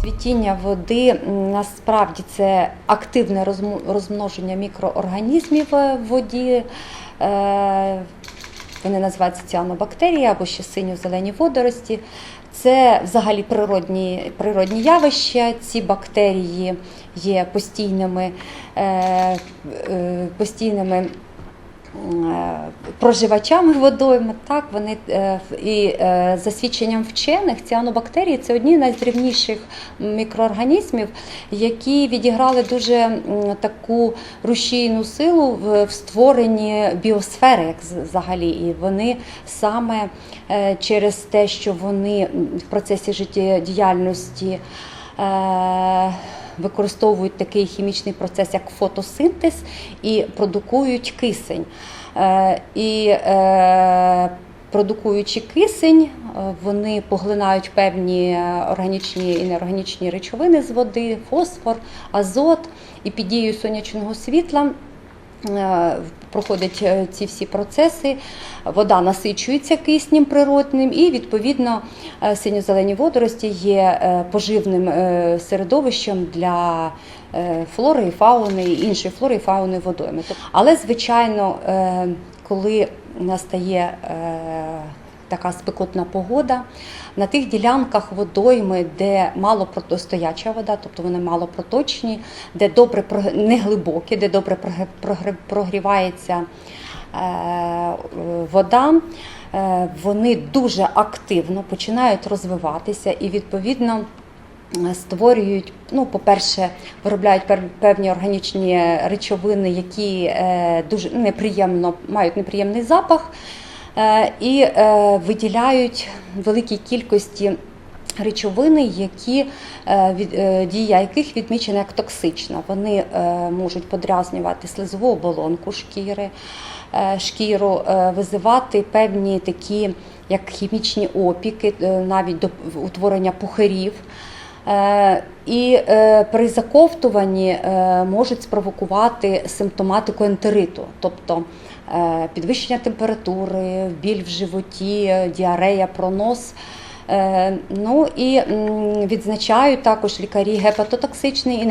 Цвітіння води насправді це активне розмноження мікроорганізмів е, в воді. Е, Вони називаються ціанобактерії або ще синьо-зелені водорості. Це взагалі природні, природні явища. Ці бактерії є постійними, е, постійними проживачами водойми. Так, вони е, і е, за свідченням вчених, ціанобактерії це одні з найдрівніших мікроорганізмів, які відіграли дуже таку рушійну силу в, створенні біосфери, як взагалі. І вони саме е, через те, що вони в процесі життєдіяльності. Використовують такий хімічний процес, як фотосинтез, і продукують кисень. Е, І е, продукуючи кисень, е, вони поглинають певні органічні і неорганічні речовини з води, фосфор, азот, і під дією сонячного світла е, проходять е, ці всі процеси, вода насичується киснем природним, і відповідно е, синьо-зелені водорості є поживним середовищем для флори і фауни іншої флори і фауни водойми. Але, звичайно, коли настає така спекотна погода. На тих ділянках водойми, де мало протостояча вода, тобто вони мало проточні, де добре не глибокі, де добре прогрівається е, вода, е, вони дуже активно починають розвиватися і відповідно. Створюють, ну, по-перше, виробляють певні органічні речовини, які е, дуже неприємно мають неприємний запах, і е, виділяють великій кількості речовини, які е, е, дія яких відмічена як токсична. Вони е, можуть подразнювати слизову оболонку шкіри, е, шкіру, е, визивати певні такі, як хімічні опіки, е, навіть до утворення пухирів. Е, І е, при заковтуванні е, можуть спровокувати симптоматику ентериту, тобто е, підвищення температури, біль в животі, е, діарея, пронос. Е, Ну і відзначають також лікарі гепатотоксичний і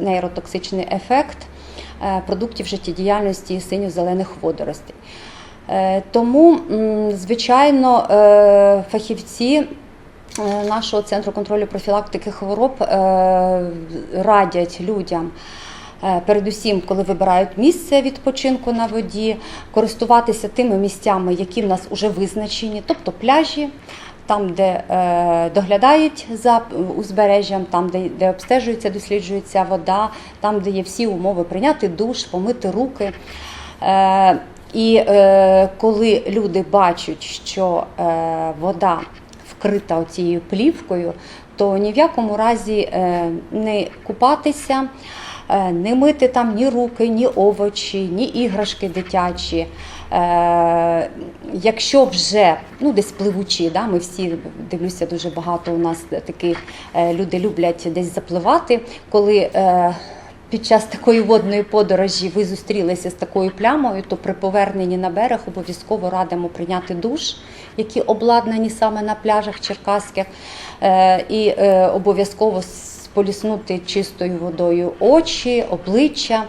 нейротоксичний ефект е, продуктів життєдіяльності синьо-зелених водоростей. Е, Тому, звичайно, е, фахівці е, нашого центру контролю профілактики хвороб е, радять людям. Е, Передусім, коли вибирають місце відпочинку на воді, користуватися тими місцями, які в нас вже визначені, тобто пляжі, там, де е, доглядають за узбережжям, там, де, де обстежується, досліджується вода, там, де є всі умови прийняти душ, помити руки. Е, і е, коли люди бачать, що е, вода вкрита цією плівкою, то ні в якому разі е, не купатися, е, не мити там ні руки, ні овочі, ні іграшки дитячі. Е, Якщо вже ну десь пливучі, да, ми всі дивлюся, дуже багато у нас такі е, люди люблять десь запливати, коли під час такої водної подорожі ви зустрілися з такою плямою, то при поверненні на берег обов'язково радимо прийняти душ, які обладнані саме на пляжах черкаських, е, і е, обов'язково споліснути чистою водою очі, обличчя,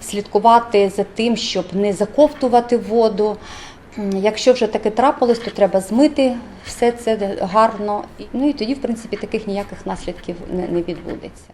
слідкувати за тим, щоб не заковтувати воду. Якщо вже таке трапилось, то треба змити все це гарно. Ну і тоді, в принципі, таких ніяких наслідків не, не відбудеться.